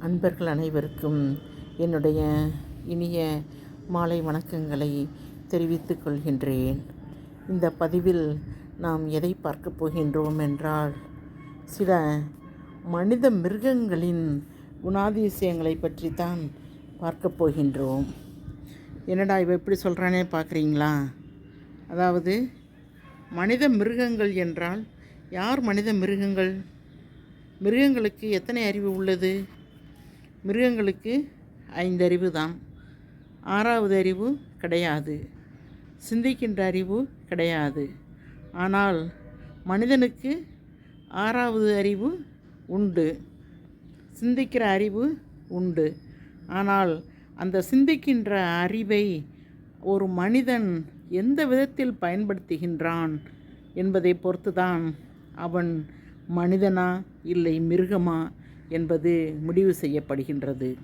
அன்பர்கள் அனைவருக்கும் என்னுடைய இனிய மாலை வணக்கங்களை தெரிவித்துக் கொள்கின்றேன். இந்த பதிவில் நாம் எதை பார்க்கப் போகின்றோம் என்றால் சில மனித மிருகங்களின் குணாதிசயங்களை பற்றி தான் பார்க்கப் போகின்றோம். என்னடா இவ எப்படி சொல்கிறானே பார்க்குறீங்களா அதாவது மனித மிருகங்கள் என்றால் யார் மனித மிருகங்கள்? மிருகங்களுக்கு எத்தனை அறிவு உள்ளது? மிருகங்களுக்கு ஐந்து அறிவு தான் ஆறாவது அறிவு கிடையாது. சிந்திக்கின்ற அறிவு கிடையாது. ஆனால் மனிதனுக்கு ஆறாவது அறிவு உண்டு. சிந்திக்கிற அறிவு உண்டு. ஆனால் அந்த சிந்திக்கின்ற அறிவை ஒரு மனிதன் எந்த விதத்தில் பயன்படுத்துகின்றான் என்பதை பொறுத்துதான் அவன் மனிதனா இல்லை மிருகமா என்பது முடிவு செய்யப்படுகின்றது.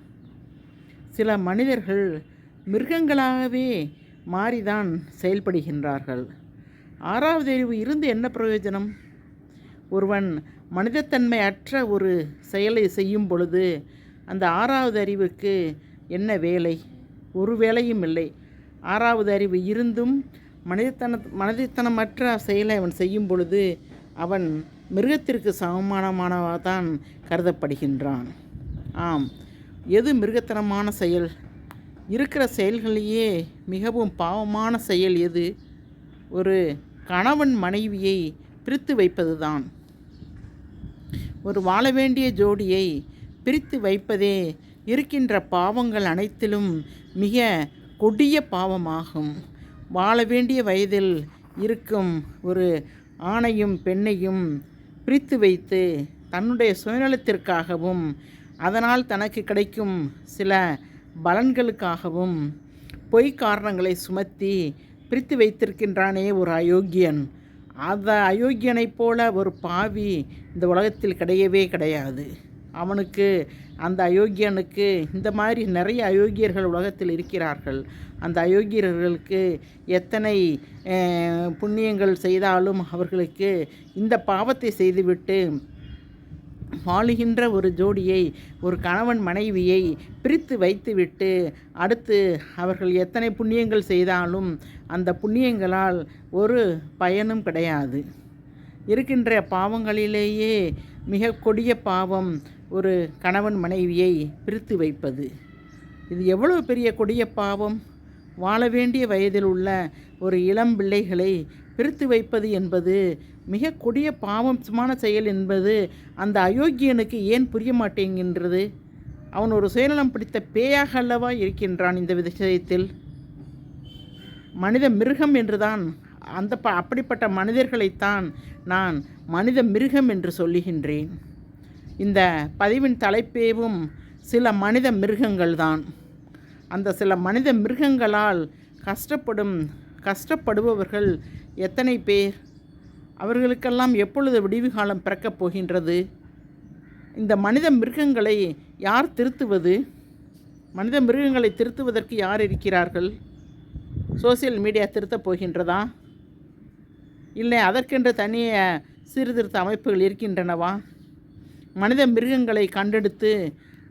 சில மனிதர்கள் மிருகங்களாகவே மாறிதான் செயல்படுகின்றார்கள். ஆறாவது அறிவு இருந்து என்ன பிரயோஜனம்? ஒருவன் மனிதத்தன்மை அற்ற ஒரு செயலை செய்யும் பொழுது அந்த ஆறாவது அறிவுக்கு என்ன வேலை? ஒரு வேலையும் இல்லை. ஆறாவது அறிவு இருந்தும் மனிதத்தன மனிதத்தனமற்ற செயலை அவன் செய்யும் பொழுது அவன் மிருகத்திற்கு சமமானமானதான் கருதப்படுகின்றான். ஆம் எது மிருகத்தனமான செயல்? இருக்கிற செயல்களையே மிகவும் பாவமான செயல் எது? ஒரு கணவன் மனைவியை பிரித்து வைப்பதுதான். ஒரு வாழ வேண்டிய ஜோடியை பிரித்து வைப்பதே இருக்கின்ற பாவங்கள் அனைத்திலும் மிக கொடிய பாவமாகும். வாழ வேண்டிய வயதில் இருக்கும் ஒரு ஆணையும் பெண்ணையும் பிரித்து வைத்து தன்னுடைய சுயநலத்திற்காகவும் அதனால் தனக்கு கிடைக்கும் சில பலன்களுக்காகவும் பொய் காரணங்களை சுமத்தி பிரித்து வைத்திருக்கின்றானே ஒரு அயோக்கியன். அந்த அயோக்கியனைப் போல ஒரு பாவி இந்த உலகத்தில் கிடையவே கிடையாது. அவனுக்கு அந்த அயோக்கியனுக்கு இந்த மாதிரி நிறைய அயோக்கியர்கள் உலகத்தில் இருக்கிறார்கள். அந்த அயோக்கியர்களுக்கு எத்தனை புண்ணியங்கள் செய்தாலும் அவர்களுக்கு இந்த பாவத்தை செய்துவிட்டு வாழுகின்ற ஒரு ஜோடியை ஒரு கணவன் மனைவியை பிரித்து வைத்துவிட்டு அடுத்து அவர்கள் எத்தனை புண்ணியங்கள் செய்தாலும் அந்த புண்ணியங்களால் ஒரு பயனும் கிடையாது. இருக்கின்ற பாவங்களிலேயே மிக கொடிய பாவம் ஒரு கணவன் மனைவியை பிரித்து வைப்பது. இது எவ்வளவு பெரிய கொடிய பாவம். வாழ வேண்டிய வயதில் உள்ள ஒரு இளம் பிள்ளைகளை பிரித்து வைப்பது என்பது மிக கொடிய பாவமான செயல் என்பது அந்த அயோக்கியனுக்கு ஏன் புரிய மாட்டேங்கின்றது? அவன் ஒரு சுயநலம் பிடித்த பேயாக அல்லவா இருக்கின்றான் இந்த விஷயத்தில்? மனித மிருகம் என்றுதான் அந்த ப அப்படிப்பட்ட மனிதர்களைத்தான் நான் மனித மிருகம் என்று சொல்லுகின்றேன். இந்த பதிவின் தலைப்பேவும் சில மனித மிருகங்கள் தான் அந்த சில மனித மிருகங்களால் கஷ்டப்படும் கஷ்டப்படுபவர்கள் எத்தனை பேர்? அவர்களுக்கெல்லாம் எப்பொழுது விடிவு காலம் பிறக்கப் போகின்றது? இந்த மனித மிருகங்களை யார் திருத்துவது? மனித மிருகங்களை திருத்துவதற்கு யார் இருக்கிறார்கள்? சோசியல் மீடியா திருத்தப் போகின்றதா? இல்லை அதற்கென்று தனிய சீர்திருத்த அமைப்புகள் இருக்கின்றனவா? மனித மிருகங்களை கண்டெடுத்து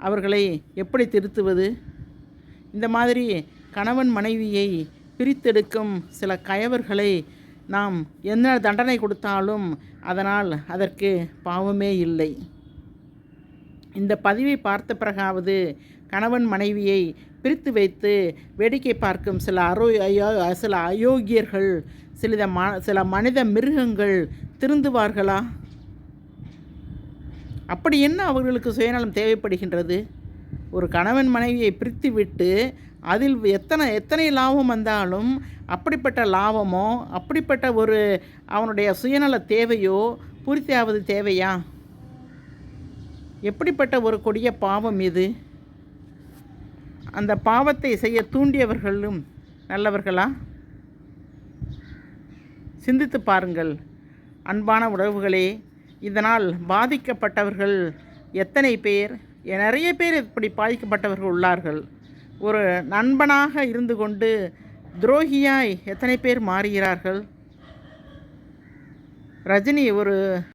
அவர்களை எப்படி திருத்துவது? இந்த மாதிரி கணவன் மனைவியை பிரித்தெடுக்கும் சில கயவர்களை நாம் என்ன தண்டனை கொடுத்தாலும் அதனால் அதற்கு பாவமே இல்லை. இந்த பதிவை பார்த்த பிறகாவது கணவன் மனைவியை பிரித்து வைத்து வேடிக்கை பார்க்கும் சில அரோ அயோ சில அயோக்கியர்கள் சில ம சில மனித மிருகங்கள் திருந்துவார்களா? அப்படி என்ன அவர்களுக்கு சுயநலம் தேவைப்படுகின்றது? ஒரு கணவன் மனைவியை பிரித்து விட்டு அதில் எத்தனை எத்தனை லாபம் வந்தாலும் அப்படிப்பட்ட லாபமோ அப்படிப்பட்ட ஒரு அவனுடைய சுயநல தேவையோ பூர்த்தியாவது தேவையா? எப்படிப்பட்ட ஒரு கொடிய பாவம் இது? அந்த பாவத்தை செய்ய தூண்டியவர்களும் நல்லவர்களா? சிந்தித்து பாருங்கள். அன்பான உறவுகளே இதனால் பாதிக்கப்பட்டவர்கள் எத்தனை பேர்? நிறைய பேர் இப்படி பாதிக்கப்பட்டவர்கள் உள்ளார்கள். ஒரு நண்பனாக இருந்து கொண்டு துரோகியாய் எத்தனை பேர் மாறுகிறார்கள்? ரஜினி ஒரு